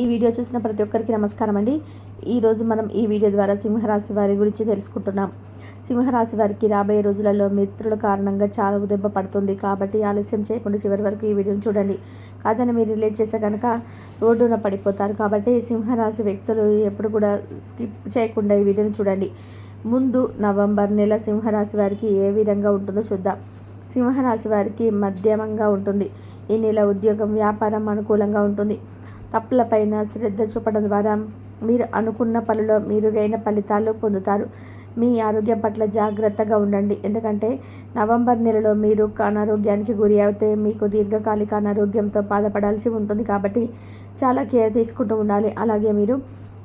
ఈ వీడియో చూసిన ప్రతి ఒక్కరికి నమస్కారం అండి ఈరోజు మనం ఈ వీడియో ద్వారా సింహరాశి వారి గురించి తెలుసుకుంటున్నాం. సింహరాశి వారికి రాబోయే రోజులలో మిత్రుల కారణంగా చాలా దెబ్బ పడుతుంది కాబట్టి ఆలస్యం చేయకుండా చివరి వరకు ఈ వీడియోని చూడండి. కాదని మీరు రిలేట్ చేస్తే కనుక రోడ్డున పడిపోతారు కాబట్టి సింహరాశి వ్యక్తులు ఎప్పుడు కూడా స్కిప్ చేయకుండా ఈ వీడియోని చూడండి. ముందు నవంబర్ నెల సింహరాశి వారికి ఏ విధంగా ఉంటుందో చూద్దాం. సింహరాశి వారికి మధ్యమంగా ఉంటుంది. ఈ నెల ఉద్యోగం వ్యాపారం అనుకూలంగా ఉంటుంది. తప్పులపైన శ్రద్ధ చూపడం ద్వారా మీరు అనుకున్న పనిలో మీరుగైన ఫలితాలు పొందుతారు. మీ ఆరోగ్యం పట్ల జాగ్రత్తగా ఉండండి. ఎందుకంటే నవంబర్ నెలలో మీరు అనారోగ్యానికి గురి అయితే మీకు దీర్ఘకాలిక అనారోగ్యంతో బాధపడాల్సి ఉంటుంది కాబట్టి చాలా కేర్ తీసుకుంటూ ఉండాలి. అలాగే మీరు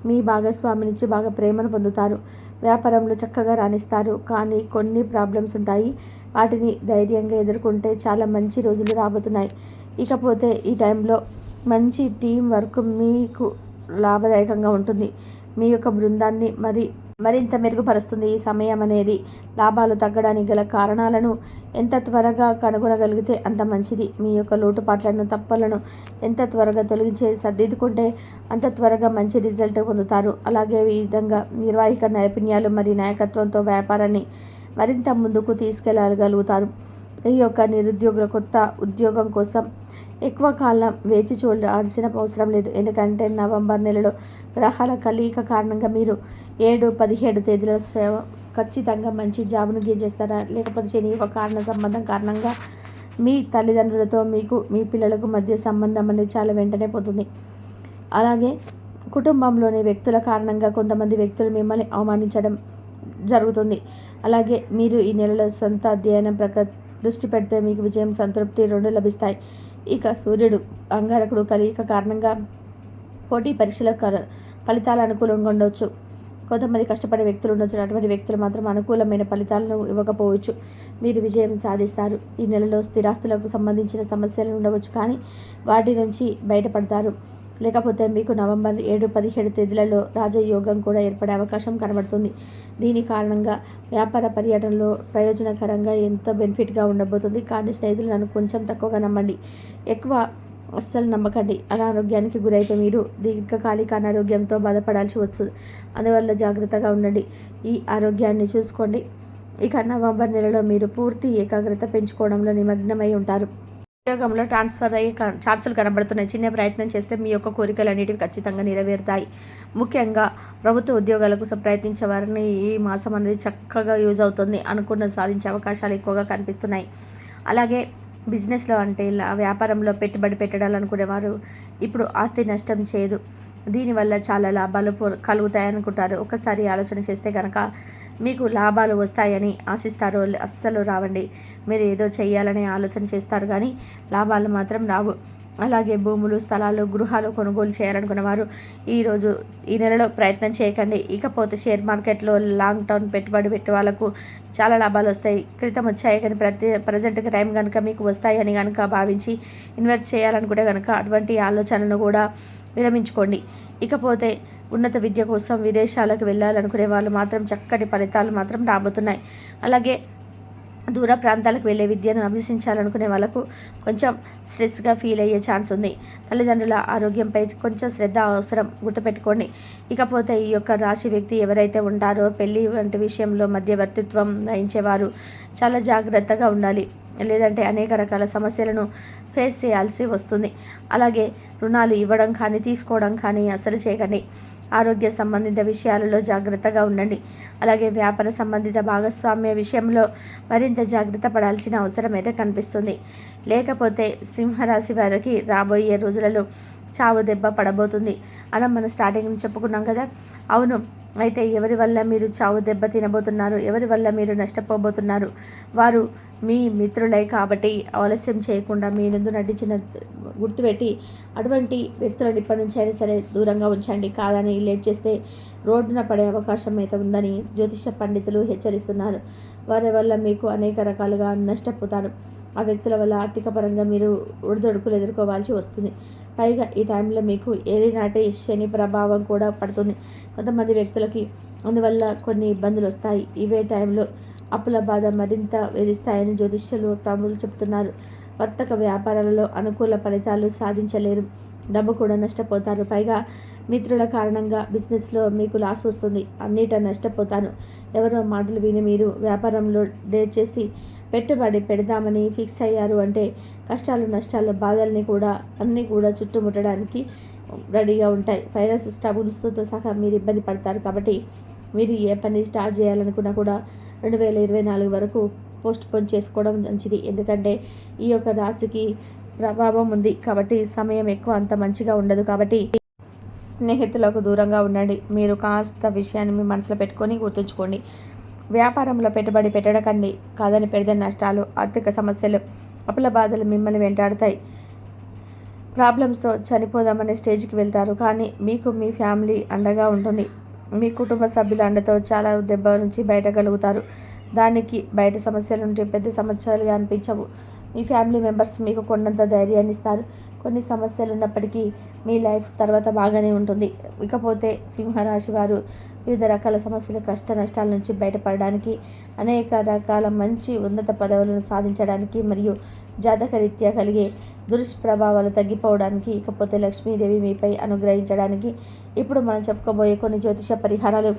మీ భాగస్వామి నుంచి బాగా ప్రేమను పొందుతారు. వ్యాపారంలో చక్కగా రాణిస్తారు. కానీ కొన్ని ప్రాబ్లమ్స్ ఉంటాయి. వాటిని ధైర్యంగా ఎదుర్కొంటే చాలా మంచి రోజులు రాబోతున్నాయి. ఇకపోతే ఈ టైంలో మంచి టీం వర్క్ మీకు లాభదాయకంగా ఉంటుంది. మీ యొక్క బృందాన్ని మరి మరింత మెరుగుపరుస్తుంది ఈ సమయం అనేది. లాభాలు తగ్గడానికి గల కారణాలను ఎంత త్వరగా కనుగొనగలిగితే అంత మంచిది. మీ యొక్క లోటుపాట్లను తప్పులను ఎంత త్వరగా తొలగించే సర్దిద్దుకుంటే అంత త్వరగా మంచి రిజల్ట్ పొందుతారు. అలాగే ఈ విధంగా నిర్వాహిక నైపుణ్యాలు మరియు నాయకత్వంతో వ్యాపారాన్ని మరింత ముందుకు తీసుకెళ్ళగలుగుతారు ఈ యొక్క నిరుద్యోగుల కొత్త ఉద్యోగం కోసం ఎక్కువ కాలం వేచి చూడాల్సిన అవసరం లేదు. ఎందుకంటే నవంబర్ నెలలో గ్రహాల కలయిక కారణంగా మీరు ఏడు పదిహేడు తేదీల ఖచ్చితంగా మంచి జాబ్ను చేస్తారా లేకపోతే శని ఒక కారణ సంబంధం కారణంగా మీ తల్లిదండ్రులతో మీకు మీ పిల్లలకు మధ్య సంబంధం అనేది చాలా వెంటనే పోతుంది. అలాగే కుటుంబంలోని వ్యక్తుల కారణంగా కొంతమంది వ్యక్తులు మిమ్మల్ని అవమానించడం జరుగుతుంది. అలాగే మీరు ఈ నెలలో సొంత అధ్యయనం ప్రక దృష్టి పెడితే మీకు విజయం సంతృప్తి రెండు లభిస్తాయి. ఇక సూర్యుడు అంగారకుడు కలియిక కారణంగా పోటీ పరీక్షల ఫలితాలు అనుకూలంగా ఉండవచ్చు కొంతమంది కష్టపడే వ్యక్తులు ఉండొచ్చు. అటువంటి వ్యక్తులు మాత్రం అనుకూలమైన ఫలితాలను ఇవ్వకపోవచ్చు. మీరు విజయం సాధిస్తారు. ఈ నెలలో స్థిరాస్తులకు సంబంధించిన సమస్యలు ఉండవచ్చు కానీ వాటి నుంచి బయటపడతారు. లేకపోతే మీకు నవంబర్ ఏడు పదిహేడు తేదీలలో రాజయోగం కూడా ఏర్పడే అవకాశం కనబడుతుంది. దీని కారణంగా వ్యాపార పర్యటనలో ప్రయోజనకరంగా ఎంతో బెనిఫిట్గా ఉండబోతుంది. కానీ స్నేహితులు నన్ను కొంచెం తక్కువగా నమ్మండి. ఎక్కువ అస్సలు నమ్మకండి. అనారోగ్యానికి గురైతే మీరు దీర్ఘకాలిక అనారోగ్యంతో బాధపడాల్సి వస్తుంది. అందువల్ల జాగ్రత్తగా ఉండండి. ఈ ఆరోగ్యాన్ని చూసుకోండి. ఇక నవంబర్ నెలలో మీరు పూర్తి ఏకాగ్రత పెంచుకోవడంలో నిమగ్నమై ఉంటారు. ఉద్యోగంలో ట్రాన్స్ఫర్ అయ్యే ఛాన్సులు కనబడుతున్నాయి. చిన్న ప్రయత్నం చేస్తే మీ యొక్క కోరికలు అనేటివి ఖచ్చితంగా నెరవేరుతాయి. ముఖ్యంగా ప్రభుత్వ ఉద్యోగాల కోసం ప్రయత్నించే వారిని ఈ మాసం అనేది చక్కగా యూజ్ అవుతుంది అనుకున్న సాధించే అవకాశాలు ఎక్కువగా కనిపిస్తున్నాయి. అలాగే బిజినెస్లో అంటే ఇలా వ్యాపారంలో పెట్టుబడి పెట్టడాలనుకునేవారు ఇప్పుడు ఆస్తి నష్టం చేయదు. దీనివల్ల చాలా లాభాలు కలుగుతాయనుకుంటారు. ఒకసారి ఆలోచన చేస్తే కనుక మీకు లాభాలు వస్తాయని ఆశిస్తారో అస్సలు రావండి. మీరు ఏదో చేయాలనే ఆలోచన చేస్తారు కానీ లాభాలు మాత్రం రావు. అలాగే భూములు స్థలాలు గృహాలు కొనుగోలు చేయాలనుకున్న వారు ఈరోజు ఈ నెలలో ప్రయత్నం చేయకండి. ఇకపోతే షేర్ మార్కెట్లో లాంగ్ టర్మ్ పెట్టుబడి పెట్టే వాళ్ళకు చాలా లాభాలు వస్తాయి. క్రితం వచ్చాయి కానీ ప్రతి ప్రజెంట్ టైం కనుక మీకు వస్తాయని కనుక భావించి ఇన్వెస్ట్ చేయాలనుకుంటే కనుక అటువంటి ఆలోచనను కూడా విరమించుకోండి. ఇకపోతే ఉన్నత విద్య కోసం విదేశాలకు వెళ్ళాలనుకునే వాళ్ళు మాత్రం చక్కటి ఫలితాలు మాత్రం రాబోతున్నాయి. అలాగే దూర ప్రాంతాలకు వెళ్ళే విద్యను అభ్యసించాలనుకునే వాళ్ళకు కొంచెం స్ట్రెస్గా ఫీల్ అయ్యే ఛాన్స్ ఉంది. తల్లిదండ్రుల ఆరోగ్యంపై కొంచెం శ్రద్ధ అవసరం గుర్తుపెట్టుకోండి. ఇకపోతే ఈ యొక్క రాశి వ్యక్తి ఎవరైతే ఉంటారో పెళ్ళి వంటి విషయంలో మధ్యవర్తిత్వం వహించేవారు చాలా జాగ్రత్తగా ఉండాలి. లేదంటే అనేక రకాల సమస్యలను ఫేస్ చేయాల్సి వస్తుంది. అలాగే రుణాలు ఇవ్వడం కానీ తీసుకోవడం కానీ అసలు చేయకండి. ఆరోగ్య సంబంధిత విషయాలలో జాగ్రత్తగా ఉండండి. అలాగే వ్యాపార సంబంధిత భాగస్వామ్య విషయంలో మరింత జాగ్రత్త పడాల్సిన అవసరం అయితే కనిపిస్తుంది. లేకపోతే సింహరాశి వారికి రాబోయే రోజులలో చావు దెబ్బ పడబోతుంది. అలా మనం స్టార్టింగ్ చెప్పుకున్నాం కదా? అవును అయితే ఎవరి వల్ల మీరు చావు దెబ్బ తినబోతున్నారు? ఎవరి వల్ల మీరు నష్టపోబోతున్నారు? వారు మీ మిత్రులే కాబట్టి ఆలస్యం చేయకుండా మీ ముందు నటించిన గుర్తుపెట్టి అటువంటి వ్యక్తులను ఇప్పటి నుంచి అయినా సరే దూరంగా ఉంచండి. కాదని లేట్ చేస్తే రోడ్డున పడే అవకాశం అయితే ఉందని జ్యోతిష పండితులు హెచ్చరిస్తున్నారు. వారి వల్ల మీకు అనేక రకాలుగా నష్టపోతారు. ఆ వ్యక్తుల వల్ల ఆర్థిక పరంగా మీరు ఒడిదొడుకులు ఎదుర్కోవాల్సి వస్తుంది. పైగా ఈ టైంలో మీకు ఏలినాటి శని ప్రభావం కూడా పడుతుంది. కొంతమంది వ్యక్తులకి అందువల్ల కొన్ని ఇబ్బందులు వస్తాయి. ఇవే టైంలో అప్పుల బాధ మరింత వేధిస్తాయని జ్యోతిష్యులు ప్రభులు చెబుతున్నారు. వర్తక వ్యాపారాలలో అనుకూల ఫలితాలు సాధించలేరు. డబ్బు కూడా నష్టపోతారు. పైగా మిత్రుల కారణంగా బిజినెస్లో మీకు లాస్ వస్తుంది. అన్నిట నష్టపోతాను. ఎవరో మాటలు విని మీరు వ్యాపారంలో డేట్ చేసి పెట్టుబడి పెడదామని ఫిక్స్ అయ్యారు అంటే కష్టాలు నష్టాలు బాధల్ని కూడా అన్నీ కూడా చుట్టుముట్టడానికి రెడీగా ఉంటాయి. ఫైనాన్స్ స్టబుల్స్తో సహా మీరు ఇబ్బంది పడతారు కాబట్టి మీరు ఏ పని స్టార్ట్ చేయాలనుకున్నా కూడా రెండు వేల ఇరవై నాలుగు వరకు పోస్ట్ పోన్ చేసుకోవడం మంచిది. ఎందుకంటే ఈ యొక్క రాశికి ప్రభావం ఉంది కాబట్టి సమయం ఎక్కువ అంత మంచిగా ఉండదు కాబట్టి స్నేహితులకు దూరంగా ఉండండి. మీరు కాస్త విషయాన్ని మీ మనసులో పెట్టుకొని గుర్తుంచుకోండి. వ్యాపారంలో పెట్టుబడి పెట్టడకండి. కాదని పెద్ద నష్టాలు ఆర్థిక సమస్యలు అప్పుల బాధలు మిమ్మల్ని వెంటాడతాయి. ప్రాబ్లమ్స్తో చనిపోదామనే స్టేజ్కి వెళ్తారు. కానీ మీకు మీ ఫ్యామిలీ అండగా ఉంటుంది. మీ కుటుంబ సభ్యుల అండతో చాలా దెబ్బ నుంచి బయటగలుగుతారు. దానికి బయట సమస్యల నుండి పెద్ద సమస్యలుగా అనిపించవు. మీ ఫ్యామిలీ మెంబర్స్ మీకు కొన్నంత ధైర్యాన్ని ఇస్తారు. కొన్ని సమస్యలు ఉన్నప్పటికీ మీ లైఫ్ తర్వాత బాగానే ఉంటుంది. ఇకపోతే సింహరాశి వారు వివిధ రకాల సమస్యలు కష్ట నష్టాల నుంచి బయటపడడానికి అనేక రకాల మంచి ఉన్నత పదవులను సాధించడానికి మరియు జాతకరీత్యా కలిగే దుష్ప్రభావాలు తగ్గిపోవడానికి ఇకపోతే లక్ష్మీదేవి మీపై అనుగ్రహించడానికి ఇప్పుడు మనం చెప్పుకోబోయే కొన్ని జ్యోతిష పరిహారాలు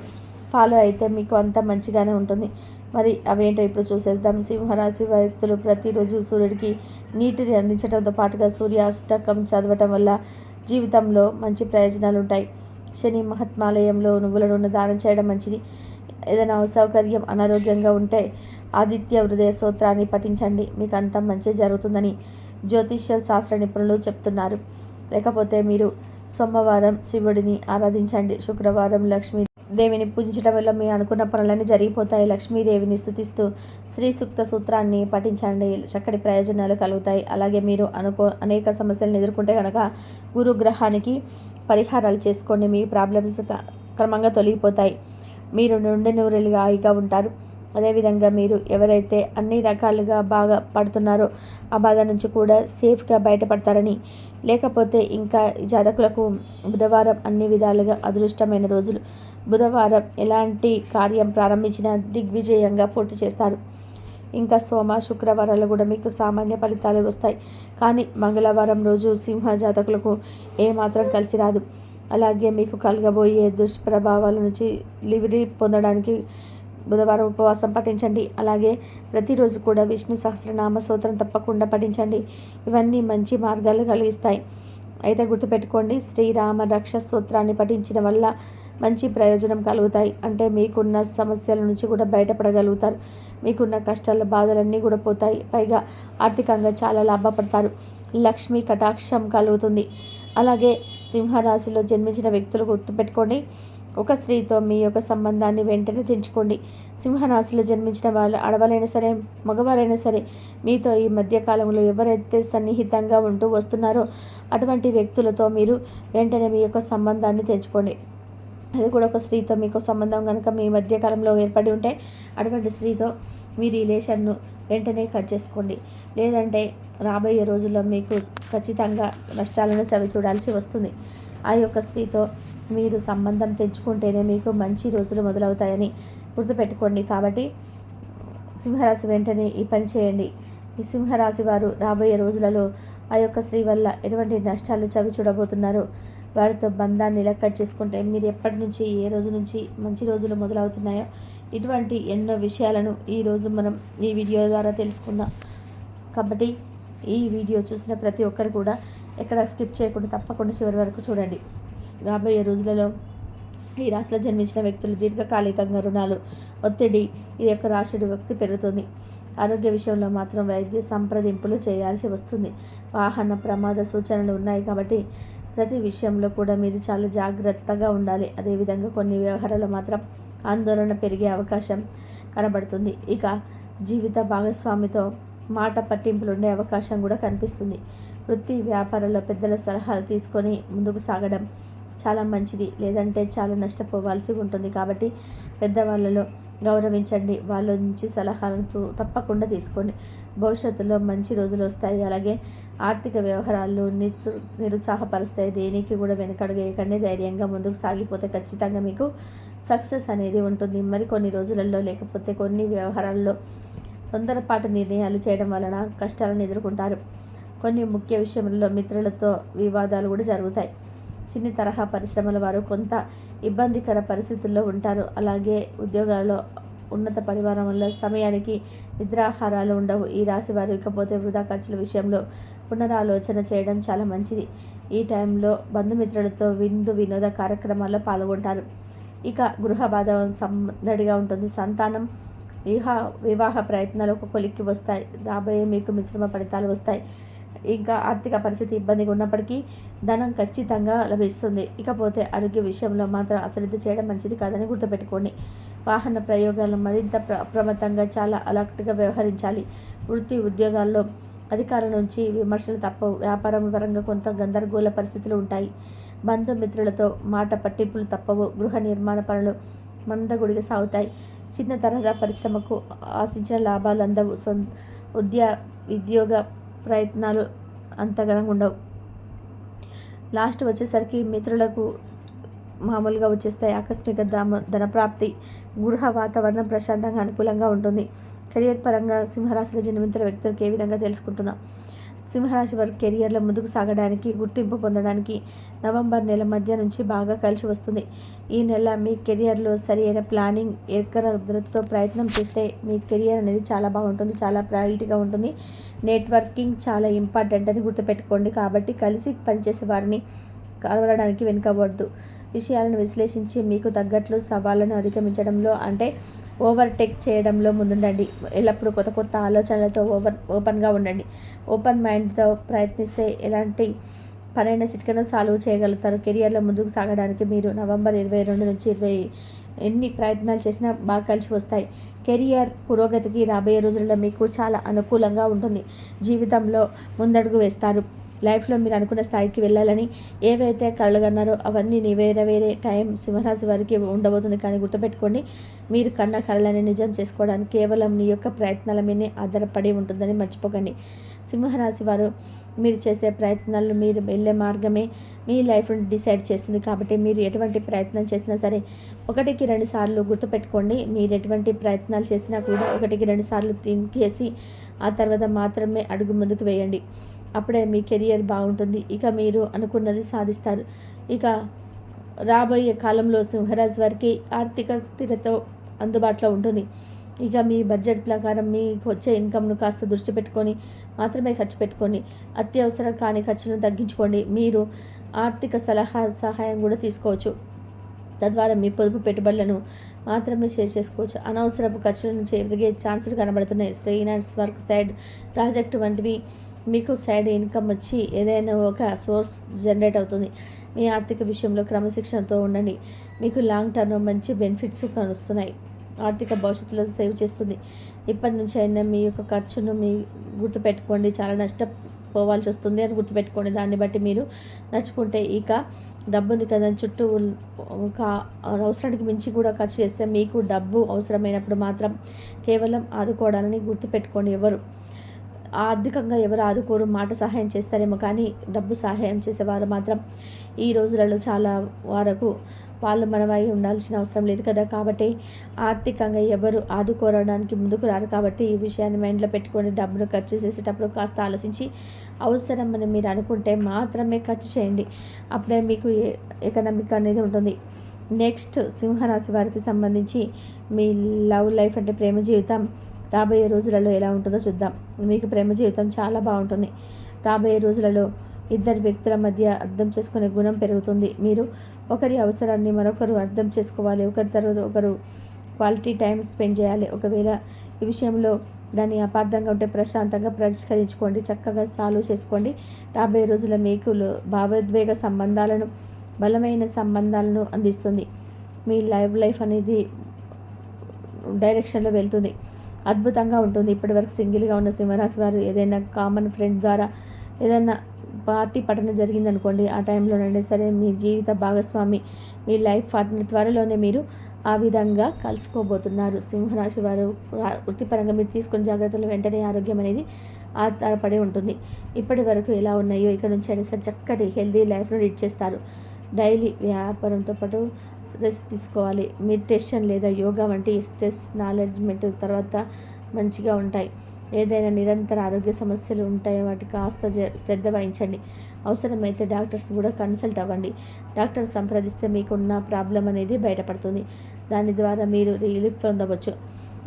ఫాలో అయితే మీకు అంత మంచిగానే ఉంటుంది. మరి అవేంటో ఇప్పుడు చూసేద్దాం. సింహరాశి వ్యక్తులు ప్రతిరోజు సూర్యుడికి నీటిని అందించడంతో పాటుగా సూర్యాష్టకం చదవటం వల్ల జీవితంలో మంచి ప్రయోజనాలు ఉంటాయి శని మహాత్మాలయంలో నువ్వులను దానం చేయడం మంచిది. ఏదైనా అసౌకర్యం అనారోగ్యంగా ఉంటే ఆదిత్య హృదయ సూత్రాన్ని పఠించండి. మీకు అంత మంచి జరుగుతుందని జ్యోతిష్య శాస్త్ర నిపుణులు చెప్తున్నారు. లేకపోతే మీరు సోమవారం శివుడిని ఆరాధించండి. శుక్రవారం లక్ష్మీ దేవిని పూజించడం వల్ల మీరు అనుకున్న పనులన్నీ జరిగిపోతాయి. లక్ష్మీదేవిని స్థుతిస్తూ శ్రీ సూక్త సూత్రాన్ని పఠించండి. చక్కటి ప్రయోజనాలు కలుగుతాయి. అలాగే మీరు అనుకో అనేక సమస్యలను ఎదుర్కొంటే కనుక గురుగ్రహానికి పరిహారాలు చేసుకోండి. మీ ప్రాబ్లమ్స్ క్రమంగా తొలగిపోతాయి. మీరు నుండి నూరెలుగా హాయిగా ఉంటారు. అదేవిధంగా మీరు ఎవరైతే అన్ని రకాలుగా బాగా పడుతున్నారో ఆ బాధ నుంచి కూడా సేఫ్గా బయటపడతారని లేకపోతే ఇంకా జాతకులకు బుధవారం అన్ని విధాలుగా అదృష్టమైన రోజులు. బుధవారం ఎలాంటి కార్యం ప్రారంభించినా దిగ్విజయంగా పూర్తి చేస్తారు. ఇంకా సోమ శుక్రవారాలు కూడా మీకు సామాన్య ఫలితాలు వస్తాయి. కానీ మంగళవారం రోజు సింహ జాతకులకు ఏమాత్రం కలిసి రాదు. అలాగే మీకు కలగబోయే దుష్ప్రభావాల నుంచి లివరీ పొందడానికి బుధవారం ఉపవాసం పఠించండి. అలాగే ప్రతిరోజు కూడా విష్ణు సహస్రనామ సూత్రం తప్పకుండా పఠించండి. ఇవన్నీ మంచి మార్గాలు కలిగిస్తాయి. అయితే గుర్తుపెట్టుకోండి శ్రీరామ రక్ష సూత్రాన్ని పఠించిన వల్ల మంచి ప్రయోజనం కలుగుతాయి. అంటే మీకున్న సమస్యల నుంచి కూడా బయటపడగలుగుతారు. మీకున్న కష్టాల బాధలన్నీ కూడా పోతాయి. పైగా ఆర్థికంగా చాలా లాభపడతారు. లక్ష్మీ కటాక్షం కలుగుతుంది. అలాగే సింహరాశిలో జన్మించిన వ్యక్తులు గుర్తుపెట్టుకోండి. ఒక స్త్రీతో మీ యొక్క సంబంధాన్ని వెంటనే తెంచుకోండి. సింహరాశిలో జన్మించిన వాళ్ళు ఆడవాళ్ళైనా సరే మగవారైనా సరే మీతో ఈ మధ్యకాలంలో ఎవరైతే సన్నిహితంగా ఉంటూ వస్తున్నారో అటువంటి వ్యక్తులతో మీరు వెంటనే మీ యొక్క సంబంధాన్ని తెంచుకోండి. అది కూడా ఒక స్త్రీతో మీకు సంబంధం కనుక మీ మధ్యకాలంలో ఏర్పడి ఉంటే అటువంటి స్త్రీతో మీ రిలేషన్ను వెంటనే కట్ చేసుకోండి. లేదంటే రాబోయే రోజుల్లో మీకు ఖచ్చితంగా నష్టాలను చవి చూడాల్సి వస్తుంది. ఆ యొక్క స్త్రీతో మీరు సంబంధం తెచ్చుకుంటేనే మీకు మంచి రోజులు మొదలవుతాయని గుర్తుపెట్టుకోండి. కాబట్టి సింహరాశి వెంటనే ఈ పని చేయండి. ఈ సింహరాశి వారు రాబోయే రోజులలో ఆ యొక్క స్త్రీ వల్ల ఎటువంటి నష్టాలు చవి చూడబోతున్నారు? వారితో బంధాన్ని లెక్క చేసుకుంటే మీరు ఎప్పటి నుంచి ఏ రోజు నుంచి మంచి రోజులు మొదలవుతున్నాయో ఇటువంటి ఎన్నో విషయాలను ఈరోజు మనం ఈ వీడియో ద్వారా తెలుసుకుందాం. కాబట్టి ఈ వీడియో చూసిన ప్రతి ఒక్కరు కూడా ఎక్కడ స్కిప్ చేయకుండా తప్పకుండా చివరి వరకు చూడండి. రాబోయే రోజులలో ఈ రాశిలో జన్మించిన వ్యక్తులు దీర్ఘకాలికంగా రుణాలు ఒత్తిడి ఈ యొక్క రాశుడి వ్యక్తి పెరుగుతుంది. ఆరోగ్య విషయంలో మాత్రం వైద్య సంప్రదింపులు చేయాల్సి వస్తుంది. వాహన ప్రమాద సూచనలు ఉన్నాయి కాబట్టి ప్రతి విషయంలో కూడా మీరు చాలా జాగ్రత్తగా ఉండాలి. అదేవిధంగా కొన్ని వ్యవహారాలు మాత్రం ఆందోళన పెరిగే అవకాశం కనబడుతుంది. ఇక జీవిత భాగస్వామితో మాట పట్టింపులు ఉండే అవకాశం కూడా కనిపిస్తుంది. వృత్తి వ్యాపారంలో పెద్దల సలహాలు తీసుకొని ముందుకు సాగడం చాలా మంచిది. లేదంటే చాలా నష్టపోవాల్సి ఉంటుంది. కాబట్టి పెద్దవాళ్ళలో గౌరవించండి. వాళ్ళ నుంచి సలహాలను తప్పకుండా తీసుకోండి. భవిష్యత్తులో మంచి రోజులు వస్తాయి. అలాగే ఆర్థిక వ్యవహారాలు నిత్సు నిరుత్సాహపరుస్తాయి. దేనికి కూడా వెనకడుగేయకండి. ధైర్యంగా ముందుకు సాగిపోతే ఖచ్చితంగా మీకు సక్సెస్ అనేది ఉంటుంది. మరి కొన్ని రోజులలో లేకపోతే కొన్ని వ్యవహారాల్లో తొందరపాటు నిర్ణయాలు చేయడం వలన కష్టాలను ఎదుర్కొంటారు. కొన్ని ముఖ్య విషయంలో మిత్రులతో వివాదాలు కూడా జరుగుతాయి. చిన్న తరహా పరిశ్రమల వారు కొంత ఇబ్బందికర పరిస్థితుల్లో ఉంటారు. అలాగే ఉద్యోగాల్లో ఉన్నత పరివారం వల్ల సమయానికి నిద్రాహారాలు ఉండవు. ఈ రాశి వారు ఇకపోతే వృధా ఖర్చుల విషయంలో పునరాలోచన చేయడం చాలా మంచిది. ఈ టైంలో బంధుమిత్రులతో విందు వినోద కార్యక్రమాల్లో పాల్గొంటారు. ఇక గృహ బాధ సందడిగా ఉంటుంది. సంతానం వివాహ వివాహ ప్రయత్నాలు ఒక కొలిక్కి వస్తాయి. రాబోయే మీకు మిశ్రమ ఫలితాలు వస్తాయి. ఇంకా ఆర్థిక పరిస్థితి ఇబ్బందిగా ఉన్నప్పటికీ ధనం ఖచ్చితంగా లభిస్తుంది. ఇకపోతే ఆరోగ్య విషయంలో మాత్రం అశ్రద్ధ చేయడం మంచిది కాదని గుర్తుపెట్టుకోండి. వాహన ప్రయోగాలు మరింత అప్రమత్తంగా చాలా అలర్ట్గా వ్యవహరించాలి. వృత్తి ఉద్యోగాల్లో అధికారుల నుంచి విమర్శలు తప్పవు. వ్యాపారం పరంగా కొంత గందరగోళ పరిస్థితులు ఉంటాయి. బంధుమిత్రులతో మాట పట్టింపులు తప్పవు. గృహ నిర్మాణ పనులు మందగుడిగా సాగుతాయి. చిన్న తరహా పరిశ్రమకు ఆశించిన లాభాలు అందవు. సొంత ఉద్యా ఉద్యోగ ప్రయత్నాలు అంతగానం ఉండవు. లాస్ట్ వచ్చేసరికి మిత్రులకు మామూలుగా వచ్చేస్తాయి ఆకస్మిక ధన ధనప్రాప్తి గృహ వాతావరణం ప్రశాంతంగా అనుకూలంగా ఉంటుంది. కెరియర్ పరంగా సింహరాశిలో జన్మించిన వ్యక్తులకు ఏ విధంగా తెలుసుకుంటున్నాం? సింహరాశి వారి కెరియర్లో ముందుకు సాగడానికి గుర్తింపు పొందడానికి నవంబర్ నెల మధ్య నుంచి బాగా కలిసి వస్తుంది. ఈ నెల మీ కెరియర్లో సరి అయిన ప్లానింగ్ ఏకరద్రతతో ప్రయత్నం చేస్తే మీ కెరియర్ అనేది చాలా బాగుంటుంది చాలా ప్రయారిటీగా ఉంటుంది. నెట్వర్కింగ్ చాలా ఇంపార్టెంట్ అని గుర్తుపెట్టుకోండి. కాబట్టి కలిసి పనిచేసే వారిని కలవడానికి వెనుకబడదు. విషయాలను విశ్లేషించి మీకు తగ్గట్లు సవాళ్ళను అధిగమించడంలో అంటే ఓవర్టేక్ చేయడంలో ముందుండండి. ఎల్లప్పుడూ కొత్త కొత్త ఆలోచనలతో ఓవర్ ఓపెన్గా ఉండండి. ఓపెన్ మైండ్తో ప్రయత్నిస్తే ఎలాంటి పనైన చిట్కను సాల్వ్ చేయగలుగుతారు. కెరియర్లో ముందుకు సాగడానికి మీరు నవంబర్ ఇరవై రెండు నుంచి ఇరవై ఎన్ని ప్రయత్నాలు చేసినా బాగా కలిసి వస్తాయి. కెరియర్ పురోగతికి రాబోయే రోజుల్లో మీకు చాలా అనుకూలంగా ఉంటుంది. జీవితంలో ముందడుగు వేస్తారు. లైఫ్లో మీరు అనుకున్న స్థాయికి వెళ్ళాలని ఏవైతే కళ్ళగన్నారో అవన్నీ వేరే వేరే టైం సింహరాశి వారికి ఉండబోతుంది. కానీ గుర్తుపెట్టుకోండి మీరు కన్న కళలని నిజం చేసుకోవడానికి కేవలం మీ యొక్క ప్రయత్నాల మీదే ఆధారపడి ఉంటుందని మర్చిపోకండి. సింహరాశి వారు మీరు చేసే ప్రయత్నాలు మీరు వెళ్ళే మార్గమే మీ లైఫ్ని డిసైడ్ చేస్తుంది. కాబట్టి మీరు ఎటువంటి ప్రయత్నం చేసినా సరే ఒకటికి రెండు సార్లు గుర్తుపెట్టుకోండి మీరు ఎటువంటి ప్రయత్నాలు చేసినా కూడా ఒకటికి రెండు సార్లు తింకేసి ఆ తర్వాత మాత్రమే అడుగు ముందుకు వేయండి. అప్పుడే మీ కెరియర్ బాగుంటుంది. ఇక మీరు అనుకున్నది సాధిస్తారు. ఇక రాబోయే కాలంలో సింహరాజ్ వారికి ఆర్థిక స్థిరతో అందుబాటులో ఉంటుంది. ఇక మీ బడ్జెట్ ప్రకారం మీకు వచ్చే ఇన్కమ్ను కాస్త దృష్టి పెట్టుకొని మాత్రమే ఖర్చు పెట్టుకోండి. అత్యవసరం కాని ఖర్చులను తగ్గించుకోండి. మీరు ఆర్థిక సలహా సహాయం కూడా తీసుకోవచ్చు. తద్వారా మీ పొదుపు పెట్టుబడులను మాత్రమే షేర్ చేసుకోవచ్చు. అనవసరపు ఖర్చులను పెరిగే ఛాన్సులు కనబడుతున్నాయి. శ్రీనాన్స్ వర్క్ సైడ్ ప్రాజెక్ట్ వంటివి మీకు సైడ్ ఇన్కమ్ వచ్చి ఏదైనా ఒక సోర్స్ జనరేట్ అవుతుంది. మీ ఆర్థిక విషయంలో క్రమశిక్షణతో ఉండండి. మీకు లాంగ్ టర్మ్ మంచి బెనిఫిట్స్ కలుస్తున్నాయి ఆర్థిక భవిష్యత్తులో సేవ్ చేస్తుంది. ఇప్పటి నుంచి అయినా మీ యొక్క ఖర్చును మీ గుర్తుపెట్టుకోండి. చాలా నష్టపోవాల్సి వస్తుంది అని గుర్తుపెట్టుకోండి. దాన్ని బట్టి మీరు నచ్చుకుంటే ఇక డబ్బు ఉంది కదా చుట్టూ ఒక అవసరానికి మించి కూడా ఖర్చు చేస్తే మీకు డబ్బు అవసరమైనప్పుడు మాత్రం కేవలం ఆదుకోవడాలని గుర్తుపెట్టుకోండి ఎవరు. ఆర్థికంగా ఎవరు ఆదుకోరు మాట సహాయం చేస్తారేమో కానీ డబ్బు సహాయం చేసేవారు మాత్రం ఈ రోజులలో చాలా వరకు వాళ్ళు మనమై ఉండాల్సిన అవసరం లేదు కదా. కాబట్టి ఆర్థికంగా ఎవరు ఆదుకోవడానికి ముందుకు రారు. కాబట్టి ఈ విషయాన్ని మైండ్లో పెట్టుకొని డబ్బును ఖర్చు చేసేటప్పుడు కాస్త ఆలోచించి అవసరం అని మీరు అనుకుంటే మాత్రమే ఖర్చు చేయండి. అప్పుడే మీకు ఎకనామిక్ అనేది ఉంటుంది. నెక్స్ట్ సింహరాశి వారికి సంబంధించి మీ లవ్ లైఫ్ అంటే ప్రేమ జీవితం. రాబోయే రోజులలో ఎలా ఉంటుందో చూద్దాం. మీకు ప్రేమ జీవితం చాలా బాగుంటుంది. రాబోయే రోజులలో ఇద్దరు వ్యక్తుల మధ్య అర్థం చేసుకునే గుణం పెరుగుతుంది. మీరు ఒకరి అవసరాన్ని మరొకరు అర్థం చేసుకోవాలి. ఒకరి తర్వాత ఒకరు క్వాలిటీ టైం స్పెండ్ చేయాలి. ఒకవేళ ఈ విషయంలో దాన్ని అపార్థంగా ఉంటే ప్రశాంతంగా పరిష్కరించుకోండి. చక్కగా సాల్వ్ చేసుకోండి. రాబోయే రోజుల మీకు భావోద్వేగ సంబంధాలను బలమైన సంబంధాలను అందిస్తుంది. మీ లైవ్ లైఫ్ అనేది డైరెక్షన్లో వెళ్తుంది. అద్భుతంగా ఉంటుంది. ఇప్పటివరకు సింగిల్గా ఉన్న సింహరాశి వారు ఏదైనా కామన్ ఫ్రెండ్ ద్వారా ఏదైనా పార్టీ పట్టణ జరిగిందనుకోండి ఆ టైంలోనైనా సరే మీ జీవిత భాగస్వామి మీ లైఫ్ పార్ట్నర్ త్వరలోనే మీరు ఆ విధంగా కలుసుకోబోతున్నారు. సింహరాశి వారు వృత్తిపరంగా మీరు తీసుకున్న జాగ్రత్తలు వెంటనే ఆరోగ్యం అనేది ఆధారపడి ఉంటుంది. ఇప్పటి వరకు ఎలా ఉన్నాయో ఇక నుంచి అయినా సరే చక్కటి హెల్దీ లైఫ్ను రీడ్ చేస్తారు. డైలీ వ్యాపారంతో పాటు రెస్ట్ తీసుకోవాలి. మెడిటేషన్ లేదా యోగా వంటి స్ట్రెస్ నాలెడ్జ్మెంట్ తర్వాత మంచిగా ఉంటాయి. ఏదైనా నిరంతర ఆరోగ్య సమస్యలు ఉంటాయో వాటి కాస్త శ్రద్ధ వహించండి. అవసరమైతే డాక్టర్స్ కూడా కన్సల్ట్ అవ్వండి. డాక్టర్ సంప్రదిస్తే మీకున్న ప్రాబ్లం అనేది బయటపడుతుంది. దాని ద్వారా మీరు రిలీఫ్ పొందవచ్చు.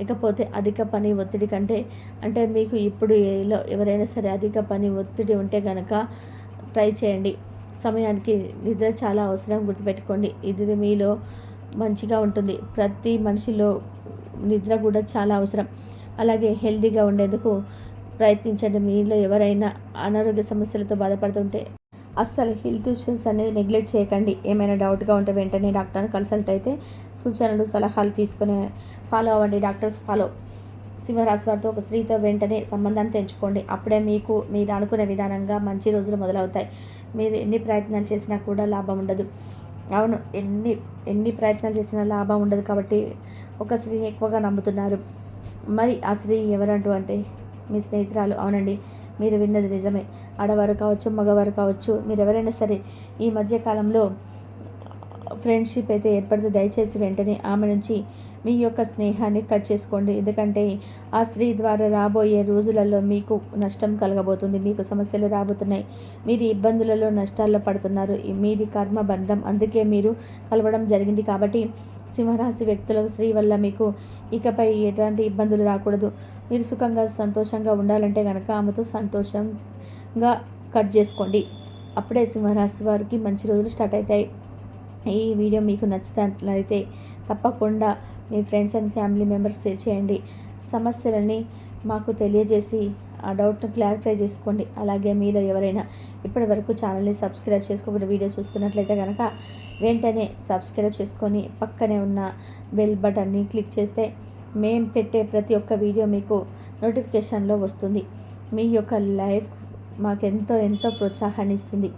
ఇకపోతే అధిక పని ఒత్తిడి కంటే అంటే మీకు ఇప్పుడు ఏలో ఎవరైనా సరే అధిక పని ఒత్తిడి ఉంటే కనుక ట్రై చేయండి. సమయానికి నిద్ర చాలా అవసరం గుర్తుపెట్టుకోండి. ఇది మీలో మంచిగా ఉంటుంది. ప్రతి మనిషిలో నిద్ర కూడా చాలా అవసరం. అలాగే హెల్తీగా ఉండేందుకు ప్రయత్నించండి. మీలో ఎవరైనా అనారోగ్య సమస్యలతో బాధపడుతుంటే అస్సలు హెల్త్ ఇష్యూస్ అనేది నెగ్లెక్ట్ చేయకండి. ఏమైనా డౌట్గా ఉంటే వెంటనే డాక్టర్ని కన్సల్ట్ అయితే సూచనలు సలహాలు తీసుకునే ఫాలో అవ్వండి. డాక్టర్స్ ఫాలో సింహరాశి వారితో ఒక స్త్రీతో వెంటనే సంబంధాన్ని తెంచుకోండి. అప్పుడే మీకు మీరు అనుకునే విధానంగా మంచి రోజులు మొదలవుతాయి. మీరు ఎన్ని ప్రయత్నాలు చేసినా కూడా లాభం ఉండదు. అవును ఎన్ని ఎన్ని ప్రయత్నాలు చేసినా లాభం ఉండదు కాబట్టి ఒక స్త్రీ ఎక్కువగా నమ్ముతున్నారు. మరి ఆ స్త్రీ ఎవరంటూ అంటే మీ స్నేహితురాలు. అవునండి మీరు విన్నది నిజమే. ఆడవారు కావచ్చు మగవారు కావచ్చు మీరు ఎవరైనా సరే ఈ మధ్యకాలంలో ఫ్రెండ్షిప్ అయితే ఏర్పడితే దయచేసి వెంటనే ఆమె నుంచి మీ యొక్క స్నేహాన్ని కట్ చేసుకోండి. ఎందుకంటే ఆ స్త్రీ ద్వారా రాబోయే రోజులలో మీకు నష్టం కలగబోతుంది. మీకు సమస్యలు రాబోతున్నాయి. మీరు ఇబ్బందులలో నష్టాల్లో పడుతున్నారు. మీది కర్మ బంధం. అందుకే మీరు కలవడం జరిగింది కాబట్టి సింహరాశి వ్యక్తులకు స్త్రీ వల్ల మీకు ఇకపై ఎలాంటి ఇబ్బందులు రాకూడదు. మీరు సుఖంగా సంతోషంగా ఉండాలంటే కనుక ఆమెతో సంతోషంగా కట్ చేసుకోండి. అప్పుడే సింహరాశి వారికి మంచి రోజులు స్టార్ట్ అవుతాయి. ఈ వీడియో మీకు నచ్చినట్లయితే తప్పకుండా మీ friends and family members share చేయండి. సమస్యలని మాకు తెలియజేసి ఆ డౌట్ను క్లారిఫై చేసుకోండి. అలాగే మీలో ఎవరైనా ఇప్పటి వరకు ఛానల్ని సబ్స్క్రైబ్ చేసుకోకుండా వీడియో చూస్తున్నట్లయితే కనుక వెంటనే సబ్స్క్రైబ్ చేసుకొని పక్కనే ఉన్న బెల్ బటన్ని క్లిక్ చేస్తే మేము పెట్టే ప్రతి ఒక్క వీడియో మీకు నోటిఫికేషన్లో వస్తుంది. మీ యొక్క లైఫ్ మాకెంతో ఎంతో ప్రోత్సాహాన్ని ఇస్తుంది.